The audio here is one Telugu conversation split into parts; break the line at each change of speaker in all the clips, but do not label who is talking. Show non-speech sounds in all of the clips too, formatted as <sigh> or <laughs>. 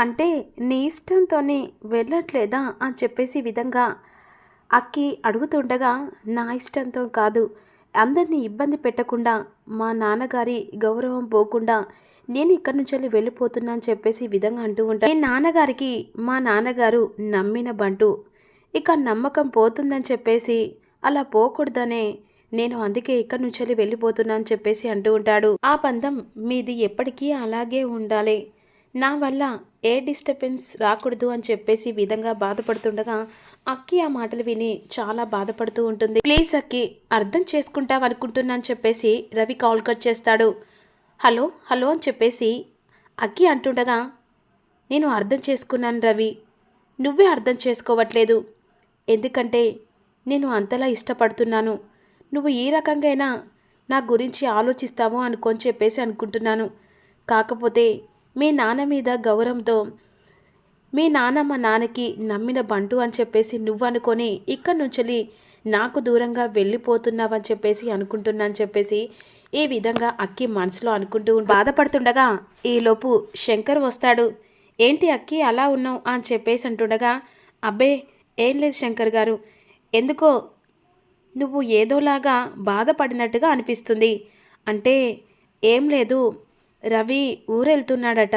అంటే నీ ఇష్టంతోనే వెళ్ళట్లేదా అని చెప్పేసి విధంగా అక్కి అడుగుతుండగా నా ఇష్టంతో కాదు అందరినీ ఇబ్బంది పెట్టకుండా మా నాన్నగారి గౌరవం పోకుండా నేను ఇక్కడి నుంచి వెళ్ళి వెళ్ళిపోతున్నా అని చెప్పేసి విధంగా అంటూ ఉంటాను నేను నాన్నగారికి మా నాన్నగారు నమ్మిన బంటు. ఇక నమ్మకం పోతుందని చెప్పేసి అలా పోకూడదనే నేను అందుకే ఇక్కడి నుంచి వెళ్ళి వెళ్ళిపోతున్నా అని చెప్పేసి అంటూ ఉంటాడు. ఆ బంధం మీది ఎప్పటికీ అలాగే ఉండాలి. నా వల్ల ఏ డిస్టర్బెన్స్ రాకూడదు అని చెప్పేసి విధంగా బాధపడుతుండగా అక్కి ఆ మాటలు విని చాలా బాధపడుతూ ఉంటుంది. ప్లీజ్ అక్కి అర్థం చేసుకుంటావు అనుకుంటున్నాను అని చెప్పేసి రవి కాల్ కట్ చేస్తాడు. హలో హలో అని చెప్పేసి అక్కి అంటుండగా నేను అర్థం చేసుకున్నాను రవి. నువ్వే అర్థం చేసుకోవట్లేదు. ఎందుకంటే నేను అంతలా ఇష్టపడుతున్నాను. నువ్వు ఏ రకంగా నా గురించి ఆలోచిస్తావు అనుకొని చెప్పేసి అనుకుంటున్నాను. కాకపోతే మీ నాన్న మీద గౌరవంతో మీ నాన్న మా నాన్నకి నమ్మిన బంటు అని చెప్పేసి నువ్వు అనుకొని ఇక్కడి నుంచి నాకు దూరంగా వెళ్ళిపోతున్నావని చెప్పేసి అనుకుంటున్నాను చెప్పేసి ఈ విధంగా అక్కి మనసులో అనుకుంటూ బాధపడుతుండగా ఈలోపు శంకర్ వస్తాడు. ఏంటి అక్కి అలా ఉన్నావు? అని చెప్పేసి అంటుండగా అబ్బే ఏం లేదు శంకర్ గారు. ఎందుకో నువ్వు ఏదోలాగా బాధపడినట్టుగా అనిపిస్తుంది. అంటే ఏం లేదు రవి ఊరెళ్తున్నాడట.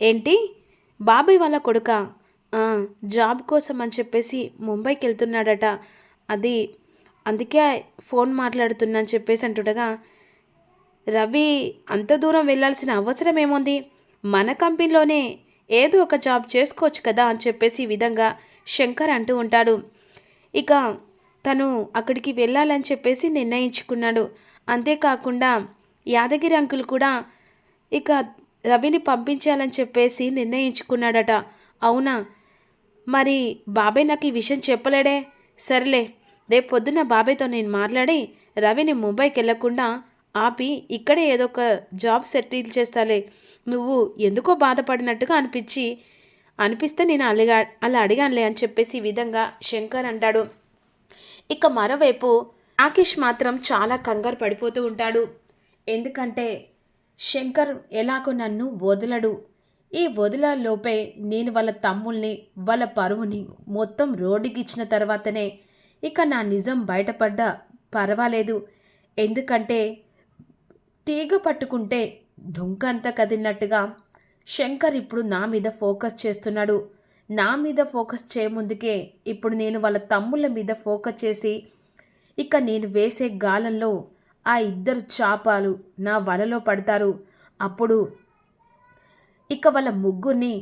ఏంటి? బాబాయ్ వాళ్ళ కొడుక? జాబ్ కోసం అని చెప్పేసి ముంబైకి వెళ్తున్నాడట అది అందుకే ఫోన్ మాట్లాడుతున్నా చెప్పేసి అంటుండగా రవి అంత దూరం వెళ్ళాల్సిన అవసరం ఏముంది? మన కంపెనీలోనే ఏదో ఒక జాబ్ చేసుకోవచ్చు కదా అని చెప్పేసి ఈ విధంగా శంకర్ అంటూ ఉంటాడు. ఇక తను అక్కడికి వెళ్ళాలని చెప్పేసి నిర్ణయించుకున్నాడు. అంతేకాకుండా యాదగిరి అంకుల్ కూడా ఇక రవిని పంపించాలని చెప్పేసి నిర్ణయించుకున్నాడట. అవునా? మరి బాబాయ్ నాకు ఈ విషయం చెప్పలేడే? సర్లే రేపు పొద్దున్న బాబాయ్తో నేను మాట్లాడి రవిని ముంబైకి వెళ్ళకుండా ఆపి ఇక్కడే ఏదో ఒక జాబ్ సెటిల్ చేస్తాలే. నువ్వు ఎందుకో బాధపడినట్టుగా అనిపించి అనిపిస్తే నేను అలిగా అలా అడిగానులే అని చెప్పేసి ఈ విధంగా శంకర్ అంటాడు. ఇక మరోవైపు రాకేష్ మాత్రం చాలా కంగారు పడిపోతూ ఉంటాడు. ఎందుకంటే శంకర్ ఎలాగో నన్ను వదలడు. ఈ వదిలలోపే నేను వాళ్ళ తమ్ముల్ని వాళ్ళ పరువుని మొత్తం రోడ్డుకిచ్చిన తర్వాతనే ఇక నా నిజం బయటపడ్డా పర్వాలేదు. ఎందుకంటే తీగ పట్టుకుంటే డొంకంతా కదిలినట్టుగా శంకర్ ఇప్పుడు నా మీద ఫోకస్ చేస్తున్నాడు. నా మీద ఫోకస్ చేయముందుకే ఇప్పుడు నేను వాళ్ళ తమ్ముళ్ళ మీద ఫోకస్ చేసి ఇక నేను వేసే గాలంలో ఆ ఇద్దరు చాపాలు నా వలలో పడతారు. అప్పుడు ఇక వాళ్ళ ముగ్గురిని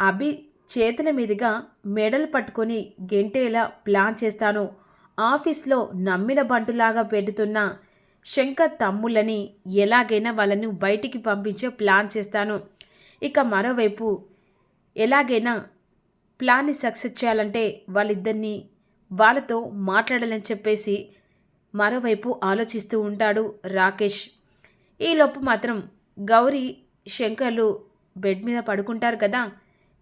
అభి చేతుల మీదుగా మెడలు పట్టుకొని గెంటేలా ప్లాన్ చేస్తాను. ఆఫీస్లో నమ్మిన బంటులాగా పెడుతున్న శంకర్ తమ్ముళ్ళని ఎలాగైనా వాళ్ళని బయటికి పంపించే ప్లాన్ చేస్తాను. ఇక మరోవైపు ఎలాగైనా ప్లాన్ని సక్సెస్ చేయాలంటే వాళ్ళిద్దరినీ వాళ్ళతో మాట్లాడాలని చెప్పేసి మరోవైపు ఆలోచిస్తూ ఉంటాడు రాకేష్. ఈలోపు మాత్రం గౌరీ శంకర్లు బెడ్ మీద పడుకుంటారు కదా.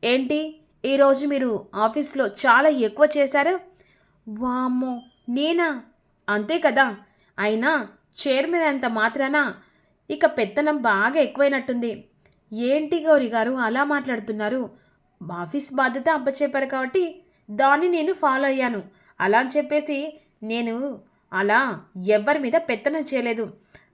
ఏంటి? ఈరోజు మీరు ఆఫీస్లో చాలా ఎక్కువ చేశారు? వామ్మో! నేనా? అంతే కదా. అయినా చైర్మన్ అంత మాత్రాన? ఇక పెత్తనం బాగా ఎక్కువైనట్టుంది. ఏంటి గౌరీ గారు అలా మాట్లాడుతున్నారు? ఆఫీస్ బాధ్యత అప్పచెప్పారు కాబట్టి దాన్ని నేను ఫాలో అయ్యాను. అలా అని చెప్పేసి నేను అలా ఎవ్వరి మీద పెత్తనం చేయలేదు.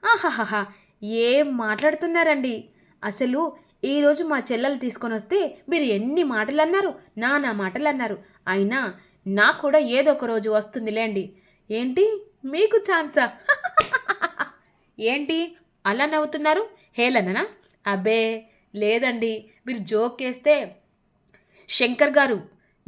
ఆహాహాహా ఏం మాట్లాడుతున్నారండి? అసలు ఈరోజు మా చెల్లెలు తీసుకొని వస్తే మీరు ఎన్ని మాటలు అన్నారు నా నా మాటలు అన్నారు అయినా నాకు కూడా ఏదో ఒక రోజు వస్తుందిలేండి. ఏంటి? మీకు ఛాన్సా? <laughs> ఏంటి? అలా నవ్వుతున్నారు? హేలన్ననా అబ్బే లేదండి. మీరు జోక్ వేస్తే శంకర్ గారు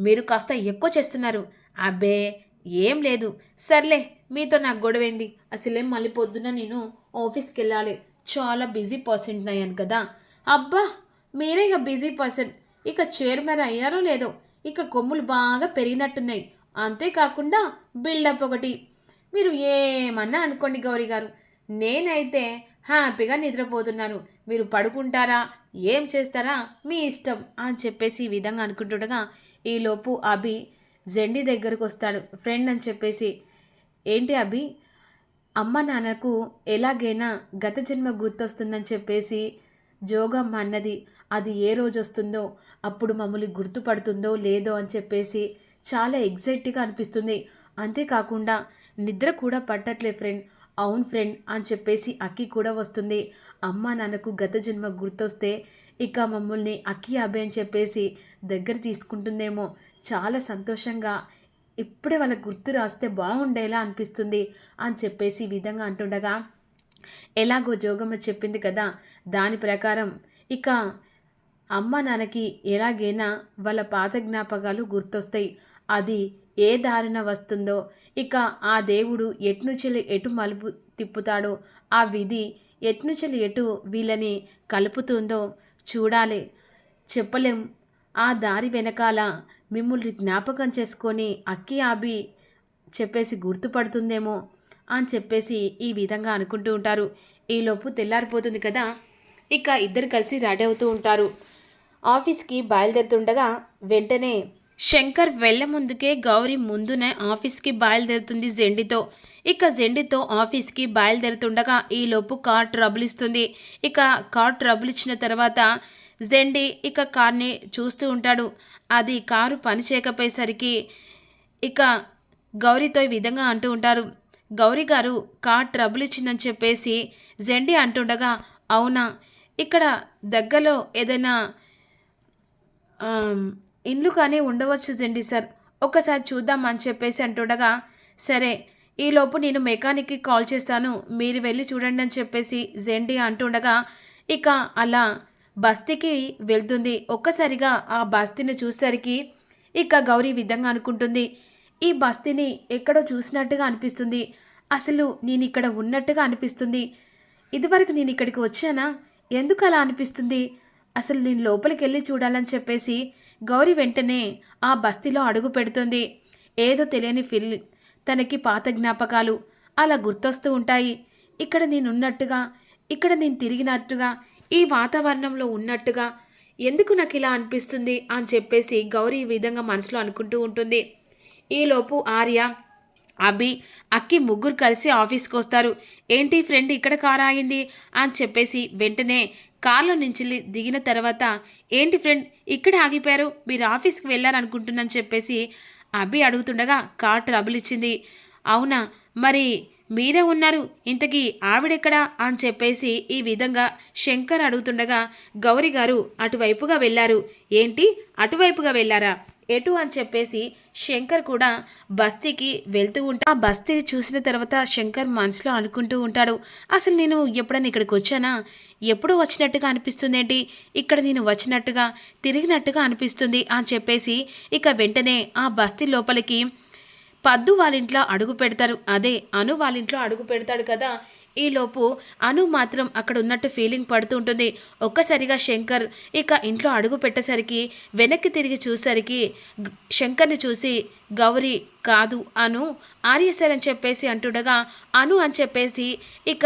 మీరు కాస్త ఎక్కువ చేస్తున్నారు. అబ్బే ఏం లేదు. సర్లే మీతో నాకు గొడవైంది? అసలేం మళ్ళీ పొద్దున్న నేను ఆఫీస్కి వెళ్ళాలి చాలా బిజీ పర్సెంట్ అయ్యాను కదా. అబ్బా! మీరే ఇక బిజీ పర్సన్. ఇక చైర్మన్ అయ్యారో లేదో? ఇక కొమ్ములు బాగా పెరిగినట్టున్నాయి. అంతేకాకుండా బిల్డప్ ఒకటి. మీరు ఏమన్నా అనుకోండి గౌరీ గారు. నేనైతే హ్యాపీగా నిద్రపోతున్నాను. మీరు పడుకుంటారా? ఏం చేస్తారా? మీ ఇష్టం అని చెప్పేసి ఈ విధంగా అనుకుంటుండగా ఈలోపు అభి జెండి దగ్గరకు వస్తాడు. ఫ్రెండ్ అని చెప్పేసి ఏంటి అభి? అమ్మ నాన్నకు ఎలాగైనా గత జన్మ గుర్తొస్తుందని చెప్పేసి జోగమ్మ అన్నది అది ఏ రోజు వస్తుందో అప్పుడు మమ్మల్ని గుర్తుపడుతుందో లేదో అని చెప్పేసి చాలా ఎగ్జైట్గా అనిపిస్తుంది. అంతేకాకుండా నిద్ర కూడా పట్టట్లే ఫ్రెండ్ అవును ఫ్రెండ్ అని చెప్పేసి అక్కి కూడా వస్తుంది. అమ్మ నాన్నకు గత జన్మ గుర్తొస్తే ఇక మమ్మల్ని అక్కి అభి అని చెప్పేసి దగ్గర తీసుకుంటుందేమో. చాలా సంతోషంగా ఇప్పుడే వాళ్ళకి గుర్తు రాస్తే బాగుండేలా అనిపిస్తుంది అని చెప్పేసి ఈ విధంగా అంటుండగా ఎలాగో జోగమ్మ చెప్పింది కదా దాని ప్రకారం ఇక అమ్మ నాన్నకి ఎలాగైనా వాళ్ళ పాత జ్ఞాపకాలు గుర్తొస్తాయి. అది ఏ దారిన వస్తుందో ఇక ఆ దేవుడు ఎట్నుచెలి ఎటు మలుపు తిప్పుతాడో ఆ విధి ఎట్నుచెలి ఎటు వీళ్ళని కలుపుతుందో చూడాలి. చెప్పలేం. ఆ దారి వెనకాల మిమ్మల్ని జ్ఞాపకం చేసుకొని అక్కి ఆబి చెప్పేసి గుర్తుపడుతుందేమో అని చెప్పేసి ఈ విధంగా అనుకుంటూ ఉంటారు. ఈలోపు తెల్లారిపోతుంది కదా. ఇక ఇద్దరు కలిసి రెడీ అవుతూ ఉంటారు. ఆఫీస్కి బయలుదేరుతుండగా వెంటనే శంకర్ వెళ్ళ ముందుకే గౌరీ ముందునే ఆఫీస్కి బయలుదేరుతుంది జెండితో. ఇక జెండితో ఆఫీస్కి బయలుదేరుతుండగా ఈలోపు కార్ ట్రబుల్ ఇస్తుంది. ఇక కార్ ట్రబుల్ ఇచ్చిన తర్వాత జెండి ఇక కార్ని చూస్తూ ఉంటాడు. అది కారు పని చేయకపోయేసరికి ఇక గౌరీతో ఈ విధంగా అంటూ ఉంటారు. గౌరీ గారు కార్ ట్రబుల్ ఇచ్చిందని చెప్పేసి జెండి అంటుండగా అవునా? ఇక్కడ దగ్గరలో ఏదైనా ఇండ్లు కానీ ఉండవచ్చు జెండి సార్. ఒక్కసారి చూద్దాం అని చెప్పేసి అంటుండగా సరే ఈలోపు నేను మెకానిక్కి కాల్ చేస్తాను. మీరు వెళ్ళి చూడండి అని చెప్పేసి జెండి అంటుండగా ఇక అలా బస్తీకి వెళ్తుంది. ఒక్కసారిగా ఆ బస్తీని చూసేసరికి ఇక గౌరీ విధంగా అనుకుంటుంది. ఈ బస్తీని ఎక్కడో చూసినట్టుగా అనిపిస్తుంది. అసలు నేను ఇక్కడ ఉన్నట్టుగా అనిపిస్తుంది. ఇదివరకు నేను ఇక్కడికి వచ్చానా? ఎందుకు అలా అనిపిస్తుంది? అసలు నేను లోపలికి వెళ్ళి చూడాలని చెప్పేసి గౌరీ వెంటనే ఆ బస్తీలో అడుగు పెడుతుంది. ఏదో తెలియని ఫీల్ తనకి పాత జ్ఞాపకాలు అలా గుర్తొస్తూ ఉంటాయి. ఇక్కడ నేను ఉన్నట్టుగా ఇక్కడ నేను తిరిగినట్టుగా ఈ వాతావరణంలో ఉన్నట్టుగా ఎందుకు నాకు ఇలా అనిపిస్తుంది అని చెప్పేసి గౌరీ ఈ విధంగా మనసులో అనుకుంటూ ఉంటుంది. ఈలోపు ఆర్య అభి అక్కి ముగ్గురు కలిసి ఆఫీస్కి వస్తారు. ఏంటి ఫ్రెండ్ ఇక్కడ కార్ ఆగింది అని చెప్పేసి వెంటనే కార్లో నుంచి దిగిన తర్వాత ఏంటి ఫ్రెండ్ ఇక్కడ ఆగిపోయారు? మీరు ఆఫీస్కి వెళ్ళారనుకుంటున్నాను చెప్పేసి అభి అడుగుతుండగా కార్ ట్రబుల్ ఇచ్చింది. అవునా? మరి మీరే ఉన్నారు ఇంతకీ ఆవిడెక్కడా అని చెప్పేసి ఈ విధంగా శంకర్ అడుగుతుండగా గౌరి గారు అటువైపుగా వెళ్ళారు. ఏంటి? అటువైపుగా వెళ్ళారా? ఎటు అని చెప్పేసి శంకర్ కూడా బస్తీకి వెళ్తూ ఉంటా ఆ బస్తీని చూసిన తర్వాత శంకర్ మనసులో అనుకుంటూ ఉంటాడు. అసలు నేను ఎప్పుడైనా ఇక్కడికి వచ్చానా? ఎప్పుడు వచ్చినట్టుగా అనిపిస్తుంది ఏంటి ఇక్కడ నేను వచ్చినట్టుగా తిరిగినట్టుగా అనిపిస్తుంది అని చెప్పేసి ఇక వెంటనే ఆ బస్తీ లోపలికి పద్దు వాళ్ళ ఇంట్లో అడుగు పెడతారు. అదే అను వాళ్ళ ఇంట్లో అడుగు పెడతాడు కదా. ఈలోపు అను మాత్రం అక్కడ ఉన్నట్టు ఫీలింగ్ పడుతూ ఉంటుంది. ఒక్కసారిగా శంకర్ ఇక ఇంట్లో అడుగు పెట్టేసరికి వెనక్కి తిరిగి చూసరికి శంకర్ని చూసి గౌరీ కాదు అను ఆర్యసర్ అని చెప్పేసి అంటుండగా అను అని చెప్పేసి ఇక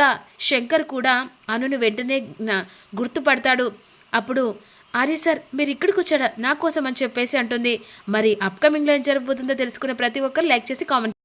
శంకర్ కూడా అనుని వెంటనే గుర్తుపడతాడు. అప్పుడు ఆర్య సార్ మీరు ఇక్కడికి వచ్చాడా నా కోసం అని చెప్పేసి అంటుంది. మరి అప్కమింగ్లో ఏం జరగబోతుందో తెలుసుకునే ప్రతి ఒక్కరు లైక్ చేసి కామెంట్